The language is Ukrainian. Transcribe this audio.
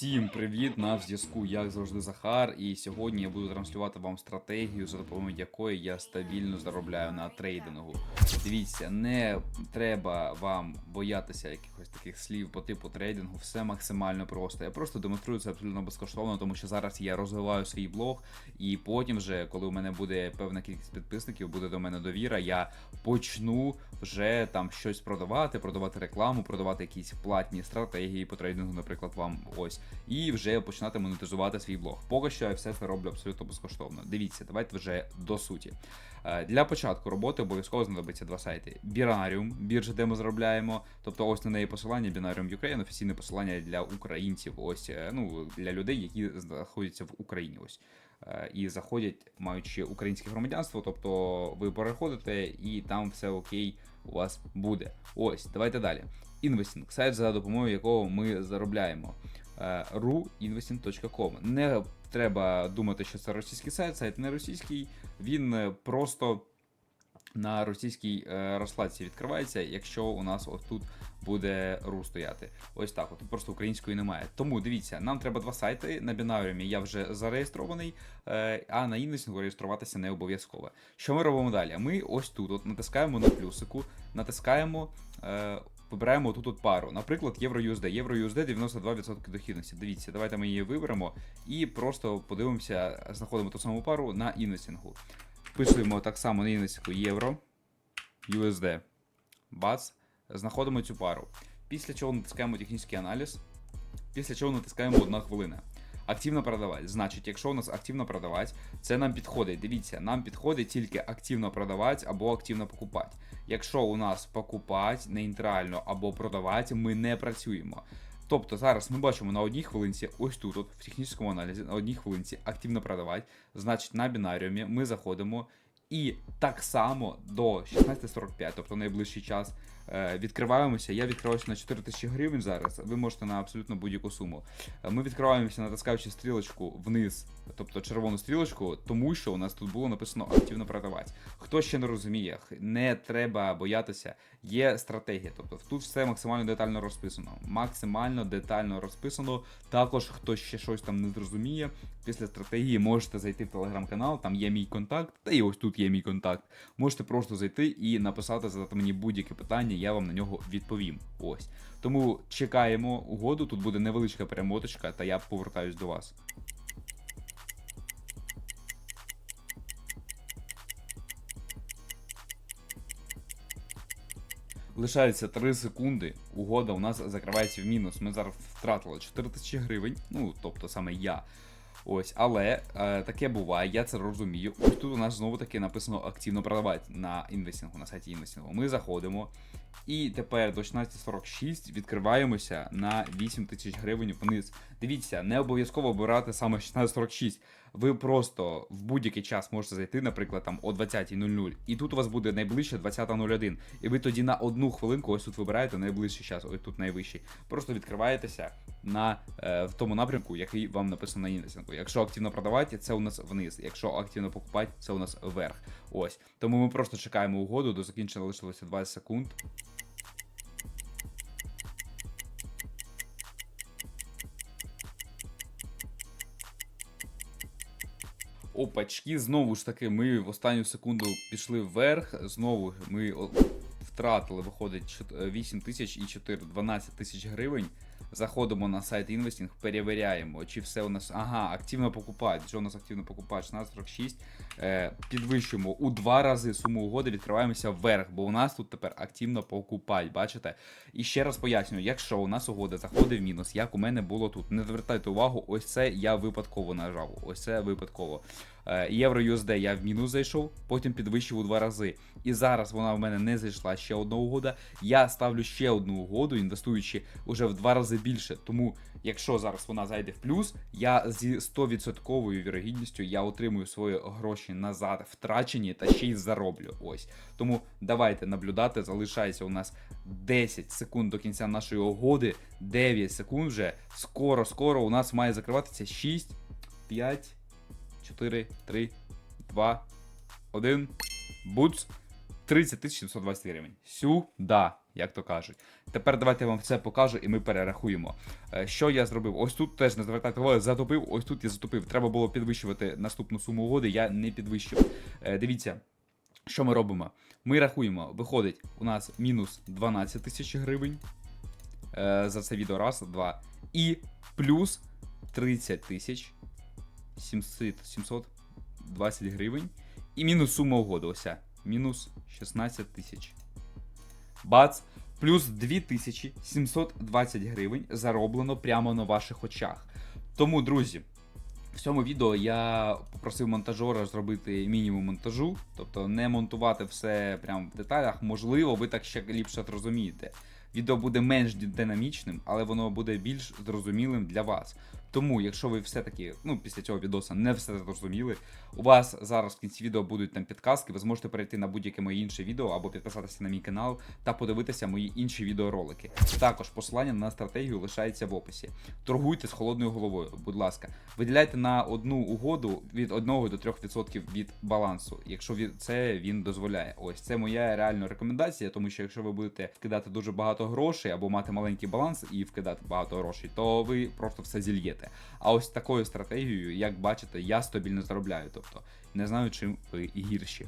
Всім привіт! На зв'язку, як завжди, Захар. І сьогодні я буду транслювати вам стратегію, за допомогою якої я стабільно заробляю на трейдингу. Дивіться, не треба вам боятися якихось таких слів по типу трейдингу. Все максимально просто. Я просто демонструю це абсолютно безкоштовно, тому що зараз я розвиваю свій блог, і потім, вже, коли у мене буде певна кількість підписників, буде до мене довіра, я почну вже там щось продавати, продавати рекламу, продавати якісь платні стратегії по трейдингу, наприклад, вам ось, і вже починати монетизувати свій блог. Поки що я все це роблю абсолютно безкоштовно. Дивіться, давайте вже до суті. Е, Для початку роботи обов'язково знадобиться два сайти: Binarium, біржа, де ми заробляємо. Тобто, ось на неї посилання Binarium Ukraine, офіційне посилання для українців. Ось е, ну для людей, які знаходяться в Україні. Ось Е, і заходять, маючи українське громадянство. Тобто ви переходите і там все окей у вас буде. Ось, давайте далі. Інвестінг, сайт, за допомогою якого ми заробляємо. Е, ruinvesting.com. Не треба думати, що це російський сайт, сайт не російський, він е, просто на російській е, розкладці відкривається, якщо у нас ось тут буде ру стояти. Ось так, от просто української немає. Тому дивіться, нам треба два сайти. На бінаріумі я вже зареєстрований, е, а на інвестингу реєструватися не обов'язково. Що ми робимо далі? Ми ось тут от натискаємо на плюсику, натискаємо. Е, Вибираємо тут от пару, наприклад, євро-USD. Євро-USD 92% дохідності. Дивіться, давайте ми її виберемо і просто подивимося, знаходимо ту саму пару на інвестингу. Вписуємо так само на інвестингу євро, USD. Бац. Знаходимо цю пару. Після чого натискаємо технічний аналіз. Після чого натискаємо одна хвилина. Активно продавати. Значить, якщо у нас активно продавати, це нам підходить. Дивіться, нам підходить тільки активно продавати або активно покупати. Якщо у нас покупати нейтрально або продавати, ми не працюємо. Тобто зараз ми бачимо на одній хвилинці, ось тут, от, в технічному аналізі, на одній хвилинці активно продавати. Значить, на бінаріумі ми заходимо і так само до 16.45, тобто найближчий час, відкриваємося. Я відкриваюся на 4 тисячі гривень зараз. Ви можете на абсолютно будь-яку суму. Е, Ми відкриваємося, натискаючи стрілочку вниз, тобто червону стрілочку, тому що у нас тут було написано активно продавати. Хто ще не розуміє, не треба боятися. Є стратегія, тобто тут все максимально детально розписано. Максимально детально розписано. Також хто ще щось там не зрозуміє, після стратегії можете зайти в телеграм-канал, там є мій контакт, та і ось тут є мій контакт. Можете просто зайти і написати, задати мені будь-яке питання, я вам на нього відповім. Ось. Тому чекаємо угоду. Тут буде невеличка перемоточка, та я повертаюсь до вас. Лишається 3 секунди. Угода у нас закривається в мінус. Ми зараз втратили 4 тисячі гривень. Ну, тобто саме я. Ось, але е, таке буває, я це розумію. Ось тут у нас знову таки написано активно продавати на інвестингу, на сайті інвестингу. Ми заходимо. І тепер до 16.46 відкриваємося на 8 тисяч гривень вниз. Дивіться, не обов'язково обирати саме 16.46. Ви просто в будь-який час можете зайти, наприклад, там о 20.00, і тут у вас буде найближче 20.01. І ви тоді на одну хвилинку ось тут вибираєте найближчий час, ось тут найвищий. Просто відкриваєтеся на е, в тому напрямку, який вам написано на інвестингу. Якщо активно продавати, це у нас вниз. Якщо активно покупати, це у нас вверх. Ось. Тому ми просто чекаємо угоду, до закінчення лишилося 20 секунд. Опачки, знову ж таки, ми в останню секунду пішли вверх. Знову ми втратили, виходить, 8 тисяч і 4, 12 тисяч гривень. Заходимо на сайт інвестінг, перевіряємо, чи все у нас. Ага, активно покупати. Що у нас активно покупати? 1646. Е, підвищуємо у два рази суму угоди, відкриваємося вверх, бо у нас тут тепер активно покупать, бачите? І ще раз пояснюю, якщо у нас угода заходить в мінус, як у мене було тут. Не звертайте увагу, ось це я випадково нажав. Ось це випадково. Е, Євро USD я в мінус зайшов, потім підвищив у два рази. І зараз вона в мене не зайшла ще одна угода. Я ставлю ще одну угоду, інвестуючи уже в два рази більше. Тому, якщо зараз вона зайде в плюс, я зі 100% вірогідністю я отримую свої гроші назад, втрачені та ще й зароблю. Ось. Тому давайте наблюдати. Залишається у нас 10 секунд до кінця нашої угоди. 9 секунд вже. Скоро, скоро у нас має закриватися 6, 5. 4, 3, 2, 1. Буц. 30 720 гривень. Сюда. як то кажуть. Тепер давайте я вам все покажу і ми перерахуємо. Е, Що я зробив? Ось тут теж не звертайте увагу, затопив, ось тут я затопив. Треба було підвищувати наступну суму угоди, я не підвищив. Е, Дивіться, що ми робимо? Ми рахуємо, виходить, у нас мінус 12 тисяч гривень е, за це відео, раз, два. І плюс 30 тисяч 700, 720 гривень. І мінус сума угоди. Мінус 16 тисяч. Бац! Плюс 2720 гривень зароблено прямо на ваших очах. Тому, друзі, в цьому відео я попросив монтажера зробити мінімум монтажу, тобто не монтувати все прямо в деталях. Можливо, ви так ще ліпше зрозумієте. Відео буде менш динамічним, але воно буде більш зрозумілим для вас. Тому, якщо ви все-таки, ну, після цього відоса не все зрозуміли, у вас зараз в кінці відео будуть там підказки, ви зможете перейти на будь-яке моє інше відео або підписатися на мій канал та подивитися мої інші відеоролики. Також посилання на стратегію лишається в описі. Торгуйте з холодною головою, будь ласка. Виділяйте на одну угоду від 1 до 3% від балансу, якщо це він дозволяє. Ось це моя реальна рекомендація, тому що якщо ви будете вкидати дуже багато грошей або мати маленький баланс і вкидати багато грошей, то ви просто все зільєте. А ось такою стратегією, як бачите, я стабільно заробляю. Тобто не знаю, чим ви гірші.